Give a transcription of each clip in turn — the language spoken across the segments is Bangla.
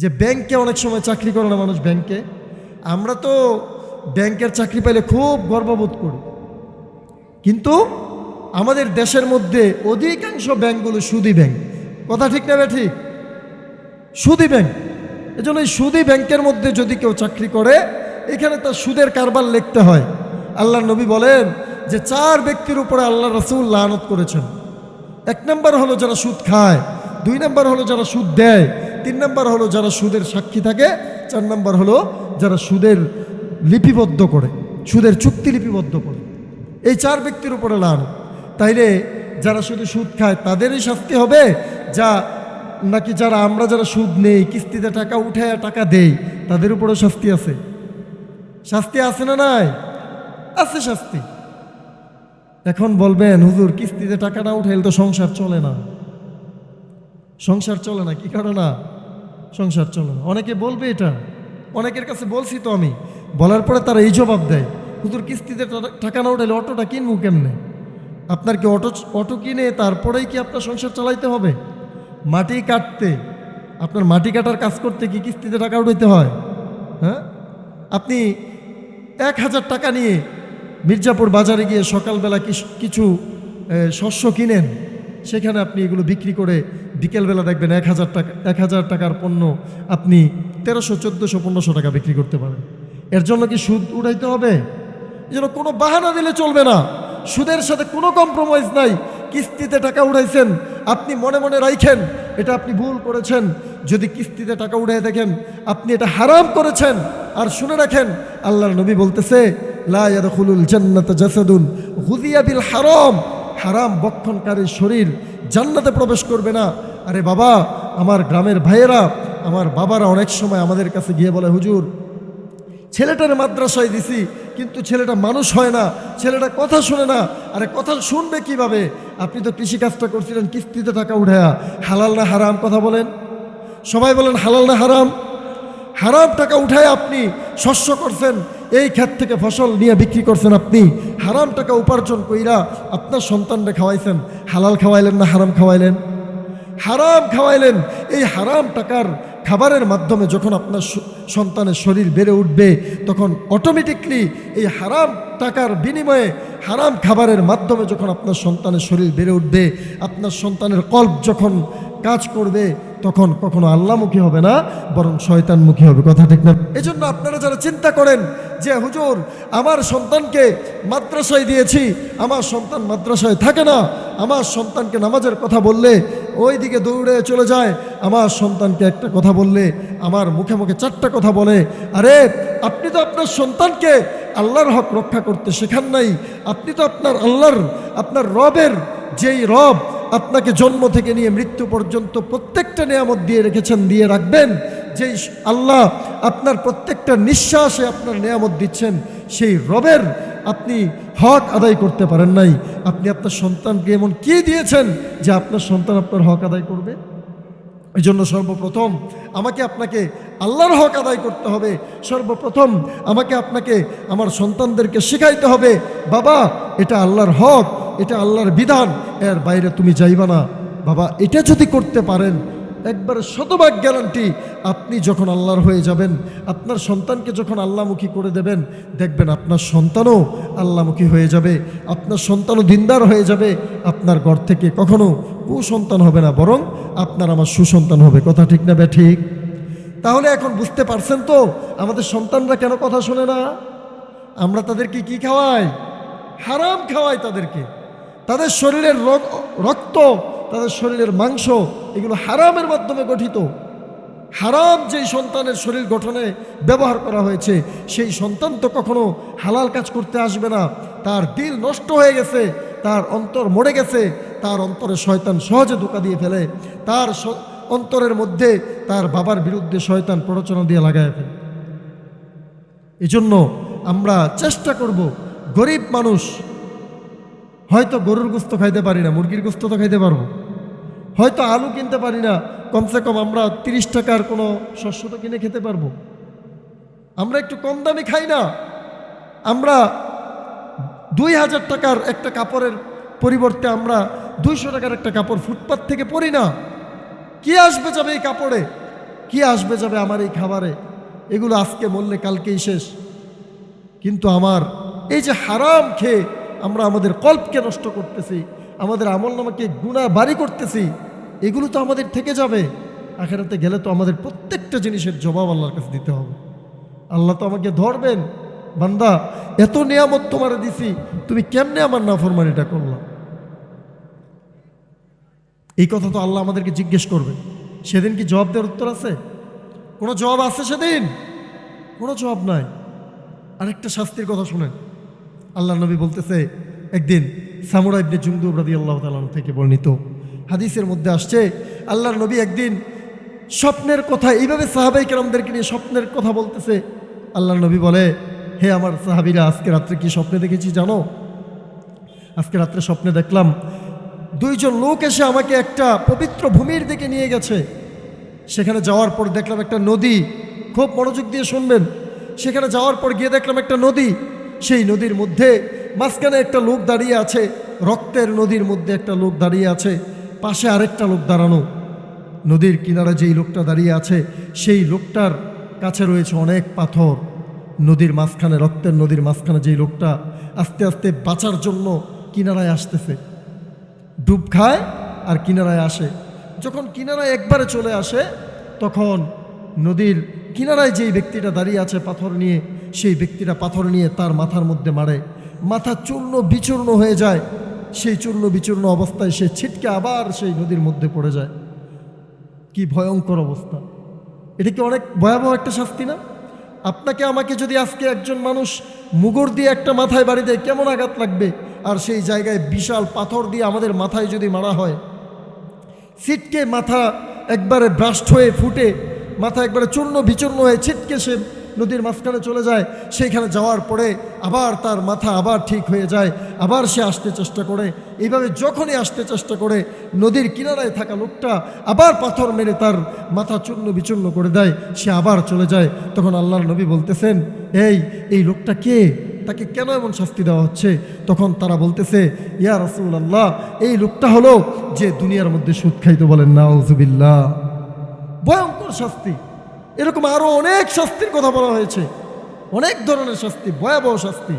যে ব্যাংকে অনেক সময় চাকরি করে না মানুষ ব্যাংকে, আমরা তো ব্যাংকের চাকরি পাইলে খুব গর্ববোধ করি। কিন্তু আমাদের দেশের মধ্যে অধিকাংশ ব্যাংকগুলো সুদী ব্যাংক। কথা ঠিক না ঠিক? সুদী ব্যাংক। এজন্য এই সুদী ব্যাংকের মধ্যে যদি কেউ চাকরি করে, এখানে তার সুদের কারবার লিখতে হয়। আল্লাহ নবী বলেন যে চার ব্যক্তির উপরে আল্লাহ রসুল লানত করেছেন। এক নম্বর হলো যারা সুদ খায়, দুই নম্বর হলো যারা সুদ দেয়। তিন নম্বর হলো যারা সুদের সাক্ষী থাকে, চার নম্বর হলো যারা সুদের লিপিবদ্ধ করে, সুদের চুক্তি লিপিবদ্ধ করে। এই চার ব্যক্তির উপরে লান। তাইলে যারা শুধু সুদ খায়, তাদেরই শাস্তি হবে যা নাকি যারা আমরা যারা সুদ নেই, কিস্তিতে টাকা উঠে টাকা দেই, তাদের উপরেও শাস্তি আছে। শাস্তি আছে না নাই? আছে শাস্তি। এখন বলবেন, হুজুর, কিস্তিতে টাকা না উঠাইলে তো সংসার চলে না। সংসার চলে না, কি কারণ না সংসার চলে না। অনেকে বলবে এটা। অনেকের কাছে বলছি তো আমি। বলার পরে তারা এই জবাব দেয়। হুজুর, কিস্তিতে টাকা না উঠাইলে অটোটা কিনবো কেমনে? আপনার কি অটো অটো কিনে তারপরেই কি আপনার সংসার চালাইতে হবে? মাটি কাটতে, আপনার মাটি কাটার কাজ করতে কি কিস্তিতে টাকা উঠাইতে হয়? হ্যাঁ? আপনি এক হাজার টাকা নিয়ে মির্জাপুর বাজারে গিয়ে সকালবেলা কিছু শস্য কিনেন। সেখানে আপনি এগুলো বিক্রি করে বিকেলবেলা দেখবেন এক হাজার টাকা, এক হাজার টাকার পণ্য আপনি তেরোশো, চোদ্দোশো, পনেরোশো টাকা বিক্রি করতে পারেন। এর জন্য কি সুদ উঠাইতে হবে? জন্য কোনো বাহানা দিলে চলবে না। সুদের সাথে কোনো কম্প্রোমাইজ নাই। কিস্তিতে টাকা উঠাইছেন আপনি মনে মনে রাইখেন, এটা আপনি ভুল করেছেন। যদি কিস্তিতে টাকা উঠাই দেখেন, আপনি এটা হারাম করেছেন। আর শুনে রাখেন, আল্লাহর নবী বলতেছে, লা ইয়াদখুলুল জান্নাতা জাসাদুন গুযিয়া বিল হারাম। হারাম বক্ষণকারী শরীর জান্নাতে প্রবেশ করবে না। আরে বাবা, আমার গ্রামের ভাইয়েরা, আমার বাবারা অনেক সময় আমাদের কাছে গিয়ে বলে, হুজুর, ছেলেটার মাদ্রাসায় দিছি, কিন্তু ছেলেটা মানুষ হয় না, ছেলেটা কথা শুনে না। আরে কথা শুনবে কীভাবে? আপনি তো কৃষিকাজটা করছিলেন, কিস্তিতে টাকা উঠায়া। হালাল না হারাম কথা বলেন? সবাই বলেন, হালাল না হারাম? হারাম টাকা উঠায় আপনি, শস্য করছেন এই ক্ষেত থেকে ফসল নিয়ে বিক্রি করছেন আপনি। হারাম টাকা উপার্জন কইরা আপনার সন্তানরা খাওয়াইছেন। হালাল খাওয়াইলেন না হারাম খাওয়াইলেন? হারাম খাওয়াইলেন। এই হারাম টাকার খাবারের মাধ্যমে যখন আপনার সন্তানের শরীর বেড়ে উঠবে, তখন অটোমেটিকলি এই হারাম টাকার বিনিময়ে হারাম খাবারের মাধ্যমে যখন আপনার সন্তানের শরীর বেড়ে উঠবে, আপনার সন্তানের কল্প যখন কাজ করবে তখন কখনো আল্লাহমুখী হবে না, বরং শয়তানমুখী হবে। কথা ঠিক না? এজন্য আপনারা যারা চিন্তা করেন যে, হুজুর, আমার সন্তানকে মাদ্রাসায় দিয়েছি, আমার সন্তান মাদ্রাসায় থাকে না, আমার সন্তানকে নামাজের কথা বললে ওই দিকে দৌড়ে চলে যায়, আমার সন্তানকে একটা কথা বললে, আমার মুখে মুখে চারটা কথা বলে, আরে, আপনি তো আপনার সন্তানকে আল্লাহর হক রক্ষা করতে শেখান নাই, আপনি তো আপনার আল্লাহর, আপনার রবের যেই রব আপনাকে জন্ম থেকে নিয়ে মৃত্যু পর্যন্ত প্রত্যেকটা নিয়ামত দিয়ে রেখেছেন, দিয়ে রাখবেন। যেই আল্লাহ আপনার প্রত্যেকটা নিঃশ্বাসে আপনার নিয়ামত দিচ্ছেন, সেই রবের আপনি হক আদায় করতে পারেন নাই। আপনি আপনার সন্তানকে এমন কি দিয়েছেন যে আপনার সন্তান আপনার হক আদায় করবে? এই জন্য সর্বপ্রথম আমাকে আপনাকে আল্লাহর হক আদায় করতে হবে। সর্বপ্রথম আমাকে আপনাকে আমার সন্তানদেরকে শেখাইতে হবে, বাবা, এটা আল্লাহর হক। এটা আল্লাহর বিধান। এর বাইরে তুমি যাইবা না। বাবা, এটা যদি করতে পারেন, একবারে শতভাগ গ্যারান্টি আপনি যখন আল্লাহর হয়ে যাবেন, আপনার সন্তানকে যখন আল্লামুখী করে দেবেন, দেখবেন আপনার সন্তানও আল্লামুখী হয়ে যাবে, আপনার সন্তানও দিনদার হয়ে যাবে, আপনার ঘর থেকে কখনো কুসন্তান হবে না, বরং আপনার আমার সুসন্তান হবে। কথা ঠিক না ঠিক? তাহলে এখন বুঝতে পারছেন তো, আমাদের সন্তানরা কেন কথা শোনে না? আমরা তাদেরকে কি খাওয়াই? হারাম খাওয়াই তাদেরকে। তাদের শরীরের রক- রক্ত, তাদের শরীরের মাংস, এগুলো হারামের মাধ্যমে গঠিত। হারাম যেই সন্তানের শরীর গঠনে ব্যবহার করা হয়েছে, সেই সন্তান তো কখনো হালাল কাজ করতে আসবে না। তার দিল নষ্ট হয়ে গেছে, তার অন্তর মরে গেছে, তার অন্তরে শয়তান সহজে ধোকা দিয়ে ফেলে। তার অন্তরের মধ্যে তার বাবার বিরুদ্ধে শয়তান প্ররোচনা দিয়ে লাগায় ফেলে। এজন্য আমরা চেষ্টা করব, গরিব মানুষ হয়তো গরুর গোস্ত খাইতে পারি না, মুরগির গোস্ত তো খাইতে পারব। হয়তো আলু কিনতে পারি না, কমসে কম আমরা তিরিশ টাকার কোনো শস্য তো কিনে খেতে পারব। আমরা একটু কম দামি খাই না। আমরা দুই হাজার টাকার একটা কাপড়ের পরিবর্তে আমরা দুইশো টাকার একটা কাপড় ফুটপাথ থেকে পরি না। কি আসবে যাবে এই কাপড়ে? কি আসবে যাবে আমার এই খাবারে? এগুলো আজকে, মরলে কালকেই শেষ। কিন্তু আমার এই যে হারাম খেয়ে আমরা আমাদের কল্পকে নষ্ট করতেছি, আমাদের আমল নামাকে গুণা বাড়ি করতেছি, এগুলো তো আমাদের থেকে যাবে। আখেরাতে গেলে তো আমাদের প্রত্যেকটা জিনিসের জবাব আল্লাহর কাছে দিতে হবে। আল্লাহ তো আমাকে ধরবেন, বান্দা, এত নিয়ামত তোমার দিছি, তুমি কেমনে আমার নাফরমানিটা করলা? এই কথা তো আল্লাহ আমাদেরকে জিজ্ঞেস করবে। সেদিন কি জবাব দেওয়ার উত্তর আছে? কোনো জবাব আছে সেদিন? কোনো জবাব নাই। আরেকটা শাস্তির কথা শুনেন। আল্লাহ নবী বলতেছে, একদিন সামুরা ইবনে জুমদুব রাদি আল্লাহ তালন থেকে বর্ণিত হাদিসের মধ্যে আসছে, আল্লাহর নবী একদিন স্বপ্নের কথা, এইভাবে সাহাবাই কেরামদেরকে নিয়ে স্বপ্নের কথা বলতেছে। আল্লাহর নবী বলে, হে আমার সাহাবিরা, আজকে রাত্রে কি স্বপ্নে দেখেছি জানো? আজকে রাত্রে স্বপ্নে দেখলাম দুইজন লোক এসে আমাকে একটা পবিত্র ভূমির দিকে নিয়ে গেছে। সেখানে যাওয়ার পর দেখলাম একটা নদী, খুব মনোযোগ দিয়ে শুনবেন। সেখানে যাওয়ার পর গিয়ে দেখলাম একটা নদী সেই নদীর মধ্যে মাঝখানে একটা লোক দাঁড়িয়ে আছে, রক্তের নদীর মধ্যে একটা লোক দাঁড়িয়ে আছে, পাশে আরেকটা লোক দাঁড়ানো। নদীর কিনারে যেই লোকটা দাঁড়িয়ে আছে, সেই লোকটার কাছে রয়েছে অনেক পাথর। নদীর মাঝখানে, রক্তের নদীর মাঝখানে যেই লোকটা আস্তে আস্তে বাঁচার জন্য কিনারায় আসতেছে। ডুব খায় আর কিনারায় আসে। যখন কিনারায় একবারে চলে আসে, তখন নদীর কিনারায় যেই ব্যক্তিটা দাঁড়িয়ে আছে পাথর নিয়ে সেই ব্যক্তিরা পাথর নিয়ে তার মাথার মধ্যে মারে। মাথা চূর্ণ বিচূর্ণ হয়ে যায়। সেই চূর্ণ বিচূর্ণ অবস্থায় সে ছিটকে আবার সেই নদীর মধ্যে পড়ে যায়। কি ভয়ঙ্কর অবস্থা। এটা কি অনেক ভয়াবহ একটা শাস্তি না? আপনাকে, আমাকে যদি আজকে একজন মানুষ মুগর দিয়ে একটা মাথায় বাড়ি দেয়, কেমন আঘাত লাগবে? আর সেই জায়গায় বিশাল পাথর দিয়ে আমাদের মাথায় যদি মারা হয়, ছিটকে মাথা একবারে ব্রাস্ট হয়ে ফুটে, মাথা একবারে চূর্ণ বিচূর্ণ হয়ে ছিটকে সে নদীর মাঝখানে চলে যায়। সেইখানে যাওয়ার পরে আবার তার মাথা আবার ঠিক হয়ে যায়, আবার সে আসতে চেষ্টা করে। এইভাবে যখনই আসতে চেষ্টা করে, নদীর কিনারায় থাকা লোকটা আবার পাথর মেরে তার মাথা চূর্ণ বিচূর্ণ করে দেয়, সে আবার চলে যায়। তখন আল্লাহর নবী বলতেছেন, এই এই লোকটা কে? তাকে কেন এমন শাস্তি দেওয়া হচ্ছে? তখন তারা বলতেছে, ইয়া রসুল আল্লাহ এই লোকটা হলো যে দুনিয়ার মধ্যে সুদ খাইতে বলেন, নাউজুবিল্লাহ। ভয়ঙ্কর শাস্তি। এরকম আরও অনেক শাস্তির কথা বলা হয়েছে। অনেক ধরনের শাস্তি, ভয়াবহ শাস্তি।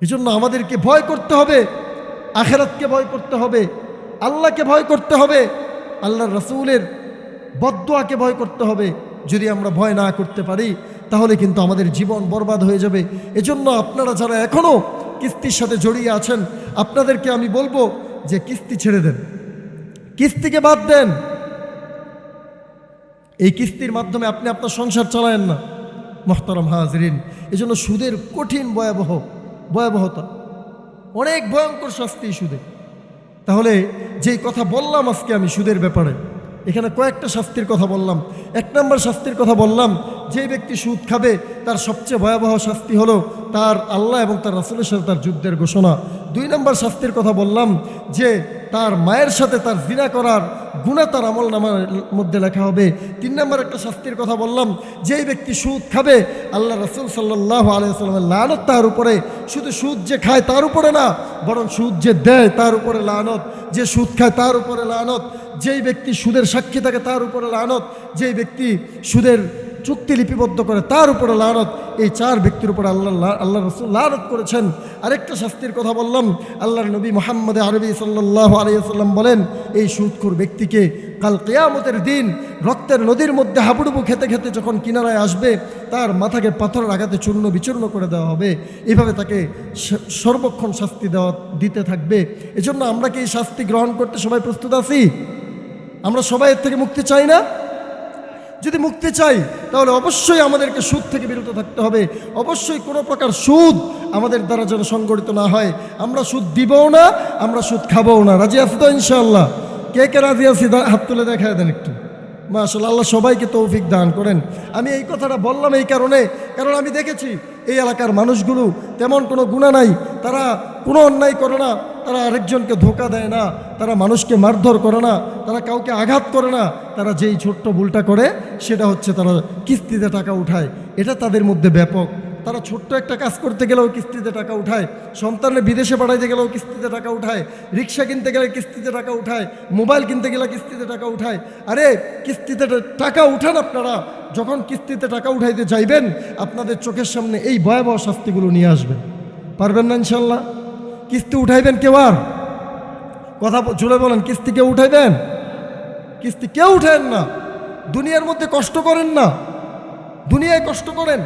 এই জন্য আমাদেরকে ভয় করতে হবে, আখেরাতকে ভয় করতে হবে, আল্লাহকে ভয় করতে হবে, আল্লাহর রসুলের বদুয়াকে ভয় করতে হবে। যদি আমরা ভয় না করতে পারি, তাহলে কিন্তু আমাদের জীবন বরবাদ হয়ে যাবে। এজন্য আপনারা যারা এখনও কিস্তির সাথে জড়িয়ে আছেন, আপনাদেরকে আমি বলব যে কিস্তি ছেড়ে দেন। কিস্তিকে বাদ দেন। এই কিস্তির মাধ্যমে আপনি আপনার সংসার চালায়েন না। মোহতারাম হাজরিন এই জন্য সুদের কঠিন ভয়াবহ, ভয়াবহতা। অনেক ভয়ঙ্কর শাস্তি সুদে। তাহলে যেই কথা বললাম আজকে আমি সুদের ব্যাপারে, এখানে কয়েকটা শাস্তির কথা বললাম। এক নম্বর শাস্তির কথা বললাম যে ব্যক্তি সুদ খাবে, তার সবচেয়ে ভয়াবহ শাস্তি হলো তার আল্লাহ এবং তার রাসুলের সাথে তার যুদ্ধের ঘোষণা। দুই নম্বর শাস্তির কথা বললাম যে তার মায়ের সাথে তার জিনা করার গুণা তার আমল নামার মধ্যে লেখা হবে। তিন নম্বর একটা শাস্তির কথা বললাম, যেই ব্যক্তি সুদ খাবে, আল্লাহ রসুল সাল্লাহ আলিয়াল্লামের লানত তার উপরে, শুধু সুদ যে খায় তার উপরে না, বরং সুদ যে দেয় তার উপরে লানত। যে সুদ খায় তার উপরে লানত। যেই ব্যক্তি সুদের সাক্ষী থাকে তার উপরে লানত। যেই ব্যক্তি সুদের চুক্তি লিপিবদ্ধ করে তার উপরে লানত, এই চার ব্যক্তির উপরে আল্লাহ আল্লাহ রসুল লানত করেছেন। আরেকটা শাস্তির কথা বললাম, আল্লাহর নবী মোহাম্মদ আরবি সাল্লাহ আলিয়াল্লাম বলেন, এই সুদখোর ব্যক্তিকে কাল কেয়ামতের দিন রক্তের নদীর মধ্যে হাবুডুবু খেতে খেতে যখন কিনারায় আসবে, তার মাথাকে পাথরের আঘাতে চূর্ণ বিচূর্ণ করে দেওয়া হবে। এভাবে তাকে সর্বক্ষণ শাস্তি দেওয়া, দিতে থাকবে। এজন্য আমরা কি এই শাস্তি গ্রহণ করতে সবাই প্রস্তুত আছি? আমরা সবাই এর থেকে মুক্তি চাই না? যদি মুক্তি চাই, তাহলে অবশ্যই আমাদেরকে সুদ থেকে বিরত থাকতে হবে। অবশ্যই কোনো প্রকার সুদ আমাদের দ্বারা যেন সংগঠিত না হয়। আমরা সুদ দিবও না, আমরা সুদ খাবও না। রাজি আছি তো ইনশাআল্লাহ? কে কে রাজি আছি? হাত তুলে দেখায় দেন একটু। মাশাল্লাহ আল্লাহ সবাইকে তৌফিক দান করেন। আমি এই কথাটা বললাম এই কারণে, কারণ আমি দেখেছি, এই এলাকার মানুষগুলো তেমন কোনো গুণা নাই। তারা কোনো অন্যায় করে না। তারা আরেকজনকে ধোকা দেয় না, তারা মানুষকে মারধর করে না, তারা কাউকে আঘাত করে না, তারা যেই ছোট্ট ভুলটা করে সেটা হচ্ছে তারা কিস্তিতে টাকা উঠায়। এটা তাদের মধ্যে ব্যাপক। তারা ছোট্ট একটা কাজ করতে গেলেও কিস্তিতে টাকা উঠায়, সন্তানের বিদেশে পাঠাইতে গেলেও কিস্তিতে টাকা উঠায়, রিক্সা কিনতে গেলে কিস্তিতে টাকা উঠায়, মোবাইল কিনতে গেলে কিস্তিতে টাকা উঠায়। আরে, কিস্তিতে টাকা উঠান আপনারা, যখন কিস্তিতে টাকা উঠাইতে চাইবেন আপনাদের চোখের সামনে এই ভয়াবহ শাস্তিগুলো নিয়ে আসবেন পারবেন না ইনশাল্লাহ? কিস্তি উঠাইবেন কেউ আর? কথা জুড়ে বলেন, কিস্তি কেউ উঠাইবেন? কিস্তি কেউ উঠেন না। দুনিয়ার মধ্যে কষ্ট করেন না। দুনিয়ায় কষ্ট করেন।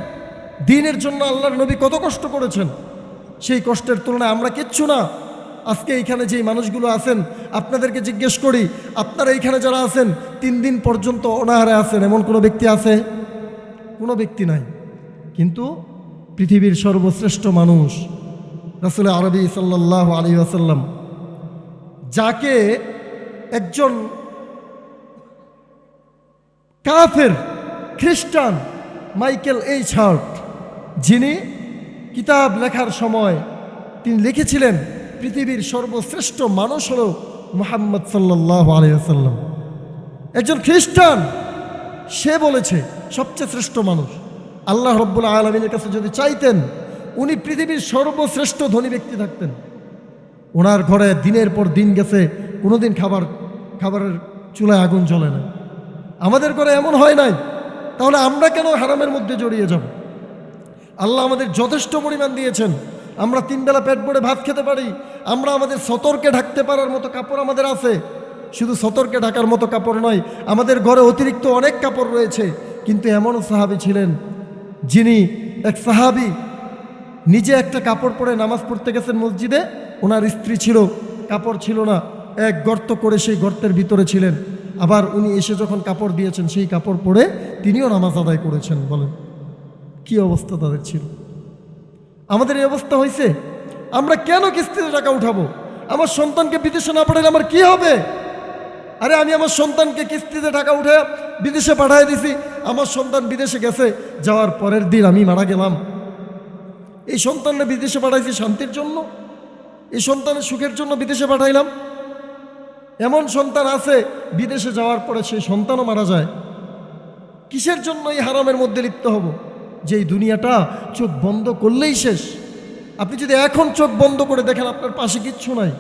দিনের জন্য আল্লাহর নবী কত কষ্ট করেছেন। সেই কষ্টের তুলনায় আমরা কিচ্ছু না। আজকে এইখানে যেই মানুষগুলো আছেন, আপনাদেরকে জিজ্ঞেস করি, আপনারা এইখানে যারা আছেন, তিন দিন পর্যন্ত অনাহারে আছেন, এমন কোনো ব্যক্তি আছে? কোনো ব্যক্তি নাই। কিন্তু পৃথিবীর সর্বশ্রেষ্ঠ মানুষ রাসুল আরবি সাল্লাহ আলী আসাল্লাম যাকে একজন কাফের, খ্রিস্টান, মাইকেল এইচ হার্ট, যিনি কিতাব লেখার সময় তিনি লিখেছিলেন, পৃথিবীর সর্বশ্রেষ্ঠ মানুষ হল মোহাম্মদ সাল্লাহ আলিয়াল্লাম একজন খ্রিস্টান, সে বলেছে, সবচেয়ে শ্রেষ্ঠ মানুষ। আল্লাহ রব্বুল আলমিনের কাছে যদি চাইতেন উনি পৃথিবীর সর্বশ্রেষ্ঠ ধনী ব্যক্তি থাকতেন। ওনার ঘরে দিনের পর দিন গেছে, কোনোদিন খাবার, খাবারের চুলায় আগুন জ্বলে না। আমাদের ঘরে এমন হয় নাই, তাহলে আমরা কেন হারামের মধ্যে জড়িয়ে যাব? আল্লাহ আমাদের যথেষ্ট পরিমাণ দিয়েছেন। আমরা তিনবেলা পেট ভরে ভাত খেতে পারি, আমরা আমাদের সতর্কে ঢাকতে পারার মতো কাপড় আমাদের আছে। শুধু সতর্কে ঢাকার মতো কাপড় নয়, আমাদের ঘরে অতিরিক্ত অনেক কাপড় রয়েছে। কিন্তু এমনও সাহাবি ছিলেন যিনি এক সাহাবি নিজে একটা কাপড় পরে নামাজ পড়তে গেছেন মসজিদে, ওনার স্ত্রী ছিল, কাপড় ছিল না, এক গর্ত করে সেই গর্তের ভিতরে ছিলেন। আবার উনি এসে যখন কাপড় দিয়েছেন, সেই কাপড় পরে তিনিও নামাজ আদায় করেছেন, বলেন। কি অবস্থা তাদের ছিল? আমাদের এই অবস্থা হয়েছে, আমরা কেন কিস্তিতে টাকা উঠাবো? আমার সন্তানকে বিদেশে না পাঠালে আমার কি হবে? আরে, আমি আমার সন্তানকে কিস্তিতে টাকা উঠে বিদেশে পাঠিয়ে দিছি, আমার সন্তান বিদেশে গেছে, যাওয়ার পরের দিন আমি মারা গেলাম। এই সন্তানরা বিদেশে পাঠাইছি শান্তির জন্য, এই সন্তানের সুখের জন্য বিদেশে পাঠাইলাম। এমন সন্তান আছে, বিদেশে যাওয়ার পরে সেই সন্তানও মারা যায়। কিসের জন্য এই হারামের মধ্যে লিপ্ত হব? যে এই দুনিয়াটা চোখ বন্ধ করলেই শেষ। আপনি যদি এখন চোখ বন্ধ করে দেখেন, আপনার পাশে কিচ্ছু নাই।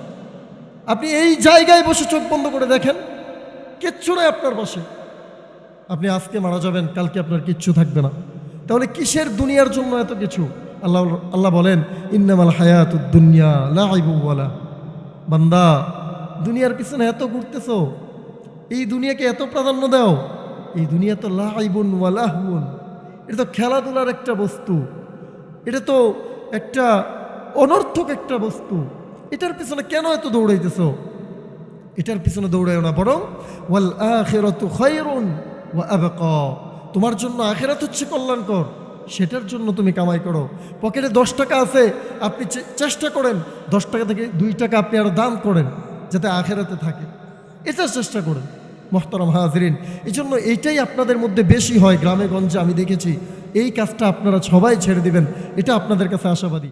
আপনি এই জায়গায় বসে চোখ বন্ধ করে দেখেন, কিচ্ছু নাই আপনার পাশে। আপনি আজকে মারা যাবেন, কালকে আপনার কিচ্ছু থাকবে না। তাহলে কিসের দুনিয়ার জন্য এত কিছু? আল্লাহ আল্লাহ বলেন, ইন্নামাল হায়াত দুনিয়া লাইবুওয়ালা বান্দা, দুনিয়ার পিছনে এত ঘুরতেছ, এই দুনিয়াকে এত প্রাধান্য দাও, এই দুনিয়া তো লাইবুন ওয়ালাহুন এটা তো খেলাধুলার একটা বস্তু, এটা তো একটা অনর্থক একটা বস্তু। এটার পিছনে কেন এত দৌড়াইতেছ? এটার পিছনে দৌড়াইও না, বরং ওয়াল আখিরাতু খায়রুন ওয়া আবকা। তোমার জন্য আখেরাত হচ্ছে কল্যাণকর। সেটার জন্য তুমি কামাই করো। পকেটে দশ টাকা আছে, আপনি চেষ্টা করেন, দশ টাকা থেকে দুই টাকা আপনি আরও দান করেন, যাতে আখেরাতে থাকে। এটা চেষ্টা করেন, মোহতারাম হাজরিন। এই জন্য এইটাই আপনাদের মধ্যে বেশি হয় গ্রামে গঞ্জে আমি দেখেছি। এই কাজটা আপনারা সবাই ছেড়ে দিবেন, এটা আপনাদের কাছে আশাবাদী।